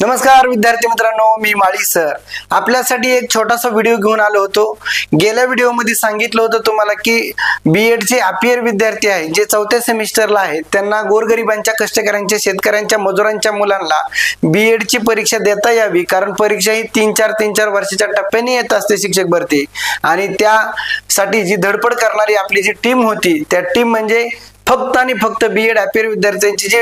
नमस्कार विद्यार्थी मित्रांनो मी माळी सर. आपल्यासाठी एक छोटासा व्हिडिओ घेऊन आलो होतो. गेल्या व्हिडिओमध्ये सांगितलं होतं तुम्हाला की बी एडचे अपियर विद्यार्थी आहेत जे चौथ्या सेमिस्टरला आहेत त्यांना गोरगरिबांच्या कष्टकऱ्यांच्या शेतकऱ्यांच्या मजुरांच्या मुलांना बी एडची परीक्षा देता यावी. कारण परीक्षा ही तीन चार तीन चार वर्षाच्या टप्प्याने येत असते शिक्षक भरती. आणि त्यासाठी जी धडपड करणारी आपली जी टीम होती त्या टीम म्हणजे फक्त आणि फक्त बी एड अपियर विद्यार्थ्यांची जी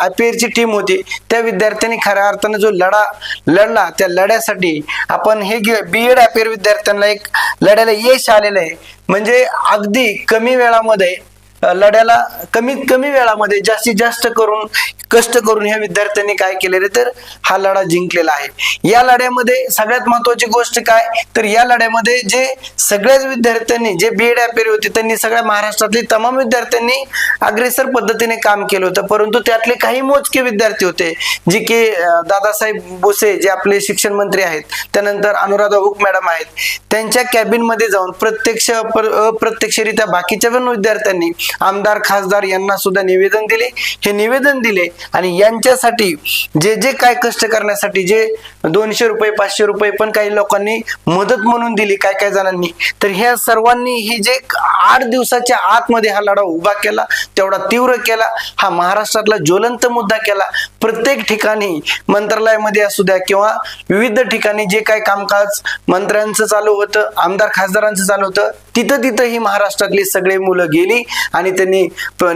अपियरची टीम होती त्या विद्यार्थ्यांनी खऱ्या अर्थाने जो लढा लढला त्या लढ्यासाठी आपण हे बी एड अपियर विद्यार्थ्यांना एक लढ्याला यश आलेलं आहे. म्हणजे अगदी कमी वेळामध्ये लढ्याला कमीत कमी वेळामध्ये जास्तीत जास्त करून कष्ट करून ह्या विद्यार्थ्यांनी काय केलेले तर हा लढा जिंकलेला आहे. या लढ्यामध्ये सगळ्यात महत्वाची गोष्ट काय? तर या लढ्यामध्ये जे सगळ्याच विद्यार्थ्यांनी जे बी एड अपेरी होते त्यांनी सगळ्या महाराष्ट्रातली तमाम विद्यार्थ्यांनी अग्रेसर पद्धतीने काम केलं होतं. परंतु त्यातले काही मोजके विद्यार्थी होते जे की दादासाहेब बोसे जे आपले शिक्षण मंत्री आहेत त्यानंतर अनुराधा हुक मॅडम आहेत त्यांच्या कॅबिनमध्ये जाऊन प्रत्यक्ष अप्रत्यक्षरित्या बाकीच्या पण विद्यार्थ्यांनी आमदार खासदार यांना सुद्धा निवेदन दिले. हे निवेदन दिले आणि यांच्यासाठी जे जे काय कष्ट करण्यासाठी जे दोनशे रुपये पाचशे रुपये पण काही लोकांनी मदत म्हणून दिली काय काय जणांनी. तर ह्या सर्वांनी हे जे आठ दिवसाच्या आतमध्ये हा लढा उभा केला तेवढा तीव्र केला हा महाराष्ट्रातला ज्वलंत मुद्दा केला. प्रत्येक ठिकाणी मंत्रालयामध्ये असू द्या किंवा विविध ठिकाणी जे काय कामकाज मंत्र्यांचं चालू होतं आमदार खासदारांचं चालू होतं तिथं तिथं ही महाराष्ट्रातली सगळे मुलं गेली आणि त्यांनी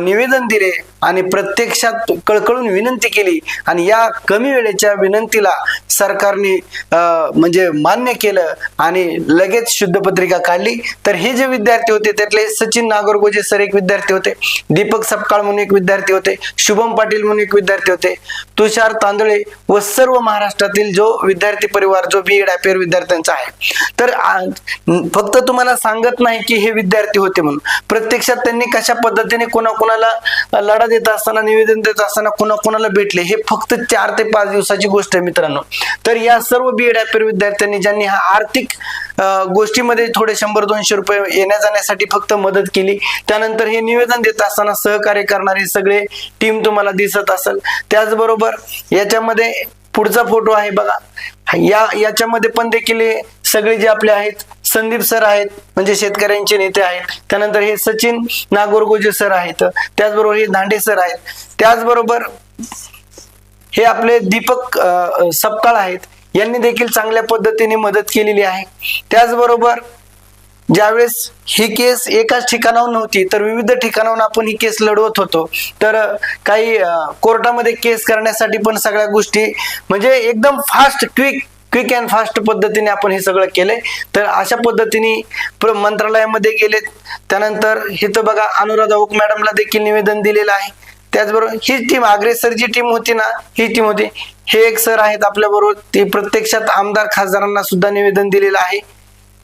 निवेदन दिले आणि प्रत्यक्षात कळकळून विनंती केली. आणि या कमी वेळेच्या विनंतीला सरकारने अं, म्हणजे मान्य केलं आणि लगेच शुद्ध पत्रिका काढली. तर हे जे विद्यार्थी होते त्यातले सचिन नागरगोजे सर एक विद्यार्थी होते दीपक सपकाळ म्हणून एक विद्यार्थी होते शुभम पाटील म्हणून एक विद्यार्थी होते तुषार तांदळे व सर्व महाराष्ट्रातील जो विद्यार्थी परिवार जो बी एड अपेअर विद्यार्थ्यांचा आहे. तर फक्त तुम्हाला सांगत नाही की हे विद्यार्थी होते म्हणून. प्रत्यक्षात त्यांनी कशा पद्धतीने कोणाकोणाला लढा देत असताना निवेदन देत असताना कोणाकोणाला भेटले हे फक्त चार ते पाच दिवसाची गोष्ट आहे मित्रांनो. तर या सर्व बी एड अपेअर विद्यार्थ्यांनी ज्यांनी हा आर्थिक गोष्टीमध्ये थोडे शंभर दोनशे रुपये येण्या जाण्यासाठी फक्त मदत केली त्यानंतर हे निवेदन देत असताना सहकार्य करणारे सगळे टीम तुम्हाला दिसत असेल. त्याचबरोबर याच्यामध्ये पुढचा फोटो आहे बघा. या याच्यामध्ये पण देखील सगळे जे आपले आहेत संदीप सर आहेत म्हणजे शेतकऱ्यांचे नेते आहेत. त्यानंतर हे सचिन नागोरगोजे सर आहेत. त्याचबरोबर हे दांडे सर आहेत. त्याचबरोबर हे आपले दीपक सपकाळ आहेत. यांनी देखील चांगल्या पद्धतीने मदत केलेली आहे. त्याचबरोबर ज्यावेळेस ही केस एकाच ठिकाणाहून नव्हती तर विविध ठिकाणाहून आपण ही केस लढवत होतो. तर काही कोर्टामध्ये केस करण्यासाठी पण सगळ्या गोष्टी म्हणजे एकदम fast quick quick and fast पद्धतीने आपण हे सगळं केलंय. तर अशा पद्धतीने प्र- मंत्रालयामध्ये गेले. त्यानंतर इथं बघा अनुराधा ओक मॅडमला देखील निवेदन दिलेलं आहे. त्याचबरोबर ही टीम अग्रेसर जी टीम होती ना ही टीम होती. हे एक सर आहेत आपल्या बरोबर ते प्रत्यक्षात आमदार खासदारांना सुद्धा निवेदन दिलेलं आहे.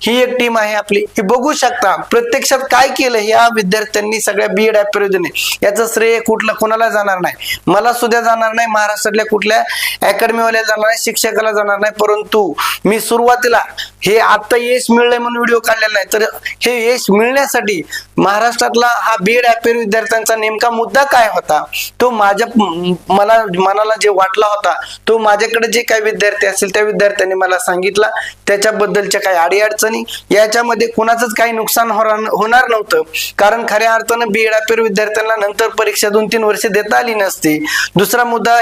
ही एक टीम आहे आपली. ही बघू शकता प्रत्यक्षात काय केलं या विद्यार्थ्यांनी सगळ्या बी एड विरोधाने याचं श्रेय कुठलं कोणाला जाणार नाही. मला सुद्धा जाणार नाही महाराष्ट्रातल्या कुठल्या अकॅडमीवाल्या जाणार नाही शिक्षकाला जाणार नाही. परंतु मी सुरुवातीला हे आता यश मिळलंय म्हणून व्हिडिओ काढलेला नाही. तर हे यश मिळण्यासाठी महाराष्ट्रातला हा बी एड विद्यार्थ्यांचा नेमका मुद्दा काय होता? तो माझ्या मला मनाला जे वाटला होता तो माझ्याकडे जे काही विद्यार्थी असतील त्या विद्यार्थ्यांनी मला सांगितला. त्याच्याबद्दलच्या काही अडीअडचणी याच्यामध्ये कुणाचंच काही नुकसान होणार होणार नव्हतं. कारण खऱ्या अर्थानं बी एड अपेर विद्यार्थ्यांना नंतर परीक्षा दोन तीन वर्ष देता आली नसती. दुसरा मुद्दा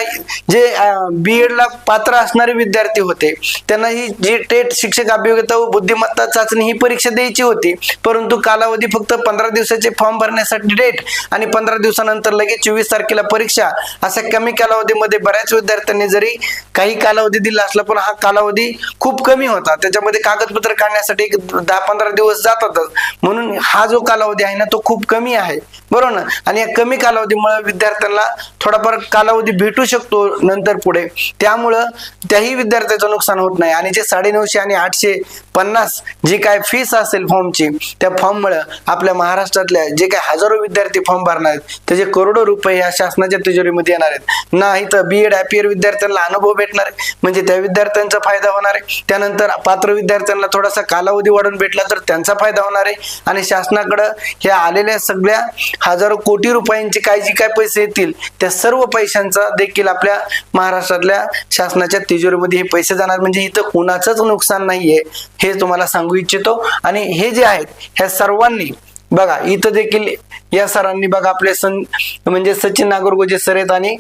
जे बी पात्र असणारे विद्यार्थी होते त्यांना ही जी टेट शिक्षक अभियोग्यता व बुद्धिमत्ता चाचणी ही परीक्षा द्यायची होती. परंतु कालावधी फक्त पंधरा दिवसाचे फॉर्म भरण्यासाठी डेट आणि पंधरा दिवसानंतर लगेच चोवीस तारखेला परीक्षा अशा कमी कालावधीमध्ये बऱ्याच विद्यार्थ्यांनी जरी काही कालावधी दिला असला पण हा कालावधी खूप कमी होता. त्याच्यामध्ये कागदपत्र काढण्यासाठी एक दहा पंधरा दिवस जातातच. म्हणून हा जो कालावधी आहे ना तो खूप कमी आहे. बरोबर ना? आणि या कमी कालावधीमुळे विद्यार्थ्यांना थोडाफार कालावधी भेटू शकतो नंतर पुढे. त्यामुळं त्याही विद्यार्थ्याचं नुकसान होत नाही. आणि जे साडेनऊशे आणि आठशे पन्नास जी काय फीस असेल फॉर्मची त्या फॉर्ममुळे आपल्या महाराष्ट्रातल्या जे काय हजारो विद्यार्थी फॉर्म भरणार आहेत त्याचे करोडो रुपये या शासनाच्या तिजोरीमध्ये येणार आहेत. नाही तर बी एड आयपीएल विद्यार्थ्यांना अनुभव भेटणार आहे. म्हणजे त्या विद्यार्थ्यांचा फायदा होणार आहे. त्यानंतर पात्र विद्यार्थ्यांना थोडासा काल कालावधी वाढून भेटला तर त्यांचा फायदा होणार आहे. आणि शासनाकडं ह्या आलेल्या सगळ्या हजारो कोटी रुपयांचे काय जे काय पैसे येतील त्या सर्व पैशांचा देखील आपल्या महाराष्ट्रातल्या शासनाच्या तिजोरीमध्ये हे पैसे जाणार. म्हणजे इथं कुणाचंच नुकसान नाहीये हे तुम्हाला सांगू इच्छितो. आणि हे जे आहेत ह्या सर्वांनी बघा इथं देखील या सरांनी बघा आपले सं म्हणजे सचिन नागरगोजे सर आहेत आणि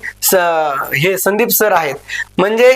हे संदीप सर आहेत. म्हणजे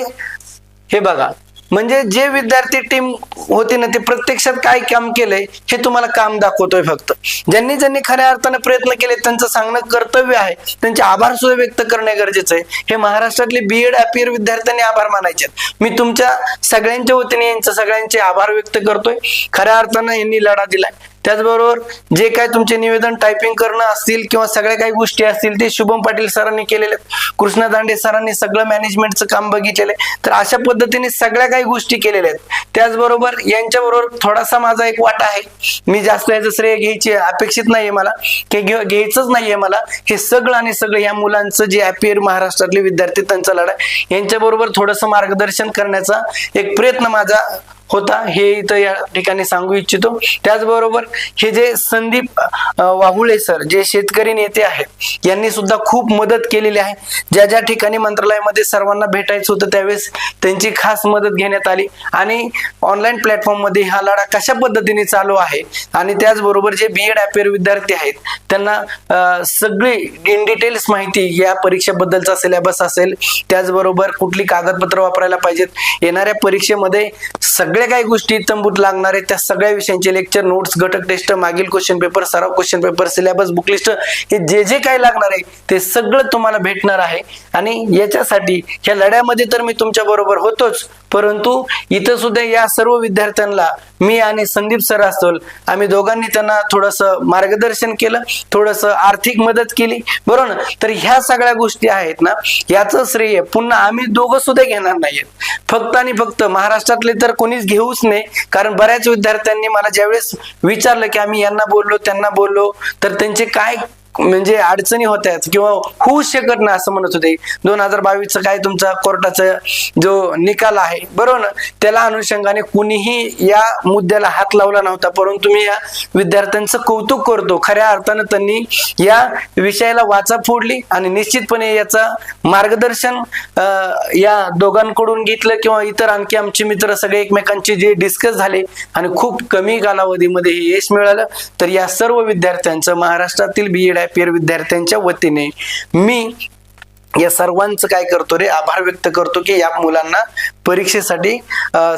हे बघा म्हणजे जे विद्यार्थी टीम होती ना ते प्रत्यक्षात काय काम केलंय हे तुम्हाला काम दाखवतोय फक्त. ज्यांनी ज्यांनी खऱ्या अर्थाने प्रयत्न केले त्यांचं सांगणं कर्तव्य आहे. त्यांचे आभार सुद्धा व्यक्त करणे गरजेचं आहे. हे महाराष्ट्रातले बीएड अपियर विद्यार्थ्यांनी आभार मानायचे मी तुमच्या सगळ्यांच्या वतीने यांचं सगळ्यांचे आभार व्यक्त करतोय. खऱ्या अर्थानं यांनी लढा दिलाय. त्याचबरोबर जे काय तुमचे निवेदन टायपिंग करणं असतील किंवा सगळ्या काही गोष्टी असतील ते शुभम पाटील सरांनी केलेले आहेत. कृष्णा दांडे सरांनी सगळं मॅनेजमेंटचं काम बघितलेलं आहे. तर अशा पद्धतीने सगळ्या काही गोष्टी केलेल्या आहेत. त्याचबरोबर यांच्याबरोबर थोडासा माझा एक वाटा आहे. मी जास्त याचं श्रेय घ्यायची अपेक्षित नाहीये मला. की घ्यायचंच नाहीये मला. हे सगळं आणि सगळं या मुलांचं जे अपियर महाराष्ट्रातले विद्यार्थी त्यांचा लढा यांच्याबरोबर थोडंसं मार्गदर्शन करण्याचा एक प्रयत्न माझा होता हे इथं या ठिकाणी सांगू इच्छितो. त्याचबरोबर हे जे संदीप वाहुळे सर जे शेतकरी नेते आहेत यांनी सुद्धा खूप मदत केलेली आहे. ज्या ज्या ठिकाणी मंत्रालयामध्ये सर्वांना भेटायचं होतं त्यावेळेस त्यांची खास मदत घेण्यात आली. आणि ऑनलाईन प्लॅटफॉर्ममध्ये हा लढा कशा पद्धतीने चालू आहे आणि त्याचबरोबर जे बी एड अपेअर विद्यार्थी आहेत त्यांना सगळी इन डिटेल्स माहिती या परीक्षेबद्दलचा सिलेबस असेल. त्याचबरोबर कुठली कागदपत्र वापरायला पाहिजेत. येणाऱ्या परीक्षेमध्ये सगळे सगळ्या काही गोष्टी तंबूत लागणार आहेत. त्या सगळ्या विषयांचे लेक्चर नोट्स घटक टेस्ट मागील क्वेश्चन पेपर सराव question paper syllabus book list हे जे जे काय लागणार आहे ते सगळं तुम्हाला भेटणार आहे. आणि याच्यासाठी ह्या लढ्यामध्ये तर मी तुमच्या बरोबर होतोच. परंतु इथं सुद्धा या सर्व विद्यार्थ्यांना मी आणि संदीप सर असतोल आम्ही दोघांनी त्यांना थोडस मार्गदर्शन केलं थोडस आर्थिक मदत केली. बरोबर? ना तर ह्या सगळ्या गोष्टी आहेत ना याचं श्रेय पुन्हा आम्ही दोघं सुद्धा घेणार नाहीयेत. फक्त आणि फक्त महाराष्ट्रातले तर कोणीच घेऊच नाही कारण बऱ्याच विद्यार्थ्यांनी मला ज्यावेळेस विचारलं की आम्ही यांना बोललो त्यांना बोललो तर त्यांचे काय म्हणजे अडचणी होत्या किंवा होऊ शकत नाही असं म्हणत होते. दोन हजार बावीस काय तुमचा कोर्टाचा जो निकाल आहे बरोबर ना? त्याला अनुषंगाने कुणीही या मुद्द्याला हात लावला नव्हता परंतु मी या विद्यार्थ्यांचं कौतुक करतो. खऱ्या अर्थानं त्यांनी या विषयाला वाचा फोडली आणि निश्चितपणे याचा मार्गदर्शन या दोघांकडून घेतलं किंवा इतर आणखी आमचे मित्र सगळे एकमेकांचे जे डिस्कस झाले आणि खूप कमी कालावधीमध्ये हे यश मिळालं तर या सर्व विद्यार्थ्यांचं महाराष्ट्रातील बी एड आय विद्यार्थ्यांच्या वतीने. मी या सर्वांचं काय करतो रे आभार व्यक्त करतो की या मुलांना परीक्षेसाठी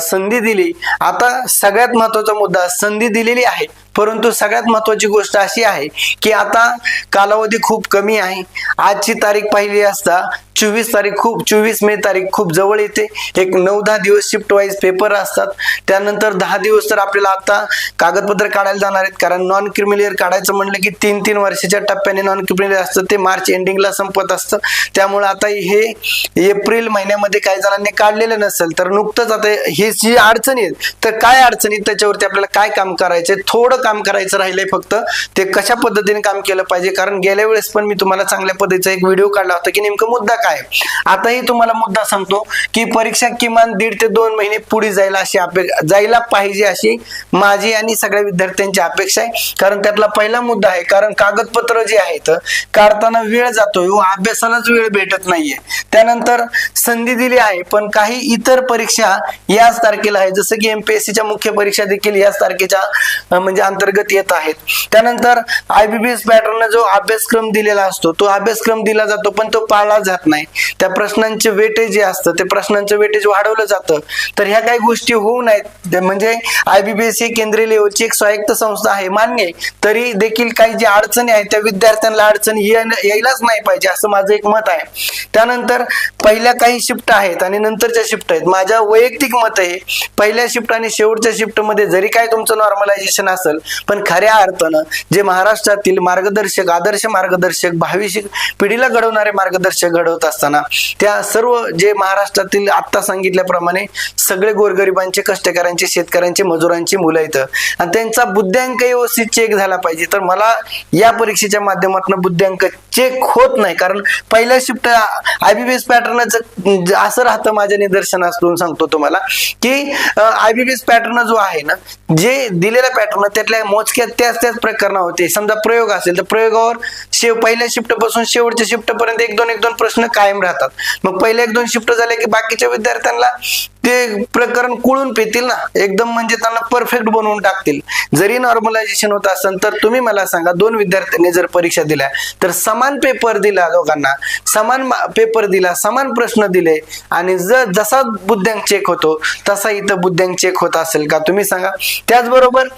संधी दिली. आता सगळ्यात महत्त्वाचा मुद्दा संधी दिलेली आहे. परंतु सगळ्यात महत्वाची गोष्ट अशी आहे की आता कालावधी खूप कमी आहे. आजची तारीख पाहिली असता चोवीस तारीख खूप चोवीस मे तारीख खूप जवळ येते. एक नऊ दहा दिवस शिफ्ट वाईज पेपर असतात. त्यानंतर दहा दिवस तर आपल्याला आता कागदपत्र काढायला जाणार आहेत. कारण नॉन क्रिमिलियर काढायचं म्हणलं की तीन तीन वर्षाच्या टप्प्याने नॉन क्रिमिलियर असतं. ते मार्च एंडिंगला संपत असतं. त्यामुळे आता हे एप्रिल महिन्यामध्ये काही जणांनी काढलेलं नसेल तर नुकतंच आता हे जी अडचणी आहेत तर काय अडचणी आहेत? त्याच्यावरती आपल्याला काय काम करायचंय? थोडं काम करायचं राहिलंय फक्त ते कशा पद्धतीने काम केलं पाहिजे? कारण गेल्या वेळेस पण मी तुम्हाला चांगल्या पद्धतीचा एक व्हिडिओ काढला होता की नेमकं मुद्दा काय आताही तुम्हाला मुद्दा सांगतो की परीक्षा किमान दीड ते दोन महिने पुढे जायला अशी अपेक्षा जायला पाहिजे अशी माझी आणि सगळ्या विद्यार्थ्यांची अपेक्षा आहे. कारण त्यातला पहिला मुद्दा आहे कारण कागदपत्र जे आहेत काढताना वेळ जातोय व अभ्यासालाच वेळ भेटत नाहीये. त्यानंतर संधी दिली आहे पण काही इतर परीक्षा याच तारखेला आहे जसं की एमपीएससीच्या मुख्य परीक्षा देखील याच तारखेच्या म्हणजे अंतर्गत येत आहेत. त्यानंतर आयबीबीएस पॅटर्न जो अभ्यासक्रम दिलेला असतो तो अभ्यासक्रम दिला जातो पण तो पाळला जात नाही. त्या प्रश्नांचे वेटेज जे असतं ते प्रश्नांचं वेटेज वाढवलं जातं. तर ह्या काही गोष्टी होऊ नयेत. म्हणजे आयबीबीएस ही केंद्रीय लेवलची एक स्वायत्त संस्था आहे मान्य तरी देखील काही ज्या अडचणी आहेत त्या विद्यार्थ्यांना अडचणी यायलाच नाही पाहिजे असं माझं एक मत आहे. त्यानंतर पहिल्या काही शिफ्ट आहेत आणि नंतरच्या शिफ्ट आहेत. माझ्या वैयक्तिक मत आहे पहिल्या शिफ्ट आणि शेवटच्या शिफ्टमध्ये जरी काय तुमचं नॉर्मलायझेशन असेल पण खऱ्या अर्थानं जे महाराष्ट्रातील मार्गदर्शक आदर्श मार्गदर्शक भावी पिढीला घडवणारे मार्गदर्शक घडवत असताना त्या सर्व जे महाराष्ट्रातील आत्ता सांगितल्याप्रमाणे सगळे गोरगरिबांचे कष्टकऱ्यांचे शेतकऱ्यांचे मजुरांची मुलं इथं आणि त्यांचा बुद्ध्यांक व्यवस्थित चेक झाला पाहिजे. तर मला या परीक्षेच्या माध्यमातून बुद्ध्यांक चेक होत नाही. कारण पहिल्या शिफ्ट आयबीबीएस पॅटर्नच असं राहतं माझ्या निदर्शनातून सांगतो तुम्हाला की आयबीबीएस पॅटर्न जो आहे ना जे दिलेला पॅटर्न त्यातल्या मोजक्यात त्याच त्याच प्रकरण होते. समजा प्रयोग असेल तर प्रयोगावर शेव पहिल्या शिफ्टपासून शेवटच्या शिफ्ट पर्यंत एक दोन एक दोन प्रश्न कायम राहतात. मग पहिल्या एक दोन शिफ्ट झाले की बाकीच्या विद्यार्थ्यांना ते प्रकरण कुळून पेतील ना? एकदम म्हणजे त्यांना परफेक्ट बनवून टाकतील. जरी नॉर्मलायझेशन होत असेल तर तुम्ही मला सांगा दोन विद्यार्थ्यांनी जर परीक्षा दिल्या तर समान पेपर दिला दोघांना समान पेपर दिला समान प्रश्न दिले आणि जर जसा बुद्ध्यांक चेक होतो तसा इथं बुद्ध्यांक चेक होत असेल का? तुम्ही सांगा. त्याचबरोबर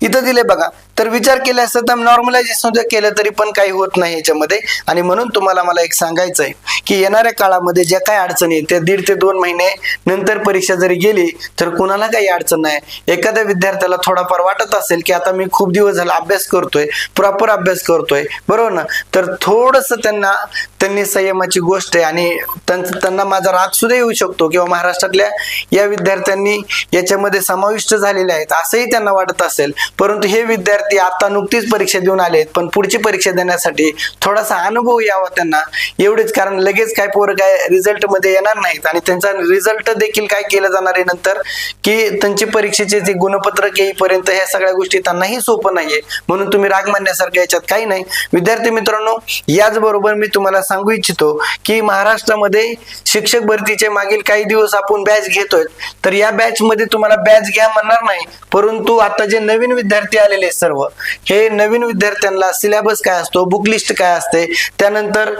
इथं दिले बघा तर विचार केला असता तर नॉर्मलायझेशन जर केलं तरी पण काही होत नाही याच्यामध्ये. आणि म्हणून तुम्हाला मला एक सांगायचं आहे की येणाऱ्या काळामध्ये ज्या काही अडचणी आहेत त्या दीड ते दोन महिने नंतर परीक्षा जरी गेली तर कुणाला काही अडचण नाही. एखाद्या विद्यार्थ्याला थोडाफार वाटत असेल की आता मी खूप दिवस झाला अभ्यास करतोय प्रॉपर अभ्यास करतोय. बरोबर ना? तर थोडस त्यांना त्यांनी संयमाची गोष्ट आहे आणि त्यांना माझा राग सुद्धा येऊ शकतो किंवा महाराष्ट्रातल्या या विद्यार्थ्यांनी याच्यामध्ये समाविष्ट झालेले आहेत असंही त्यांना वाटत असेल. परंतु हे विद्यार्थी आता नुकतीच परीक्षा देऊन आलेत पण पुढची परीक्षा देण्यासाठी थोडासा अनुभव यावा त्यांना. एवढेच कारण लगेच काय पोरं काय रिझल्टमध्ये येणार नाहीत आणि त्यांचा रिझल्ट देखील काय केलं जाणार आहे नंतर की त्यांची परीक्षेचे जे गुणपत्रक येईपर्यंत ह्या सगळ्या गोष्टी त्यांनाही सोपं नाहीये. म्हणून तुम्ही राग मानण्यासारखं याच्यात काही नाही. विद्यार्थी मित्रांनो याचबरोबर मी तुम्हाला सांगू इच्छितो की महाराष्ट्रामध्ये शिक्षक भरतीचे मागील काही दिवस आपण बॅच घेतोय तर या बॅच मध्ये तुम्हाला बॅच घ्या म्हणणार नाही परंतु आता जे नवीन विद्यार्थी आलेले आहेत सर्व. हे नवीन विद्यार्थ्यांना सिलेबस काय असतो बुक लिस्ट काय असते त्यानंतर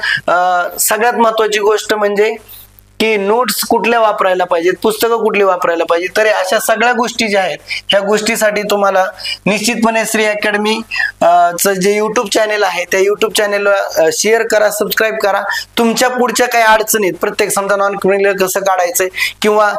सगळ्यात महत्वाची गोष्ट म्हणजे की नोट्स कुठल्या वापरायला पाहिजेत पुस्तकं कुठली वापरायला पाहिजे तर अशा सगळ्या गोष्टी ज्या आहेत ह्या गोष्टीसाठी तुम्हाला निश्चितपणे श्री अकॅडमी चं जे यूट्यूब चॅनेल आहे त्या यूट्यूब चॅनेलला शेअर करा सबस्क्राईब करा. तुमच्या पुढच्या काही अडचणीत प्रत्येक समजा नॉन क्रिमिनल कसं काढायचंय किंवा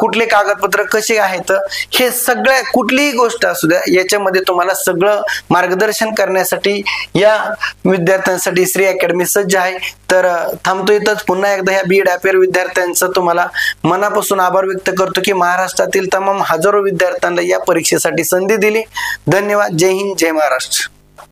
कुठले कागदपत्र कसे आहेत हे सगळ्या कुठलीही गोष्ट असू द्या याच्यामध्ये तुम्हाला सगळं मार्गदर्शन करण्यासाठी या विद्यार्थ्यांसाठी श्री अकॅडमी सज्ज आहे. तर थांबतो इथंच. पुन्हा एकदा ह्या बीएड अपेअर विद्यार्थ्यांचं तुम्हाला मनापासून आभार व्यक्त करतो की महाराष्ट्रातील तमाम हजारो विद्यार्थ्यांना या परीक्षेसाठी संधी दिली. धन्यवाद. जय हिंद जय महाराष्ट्र.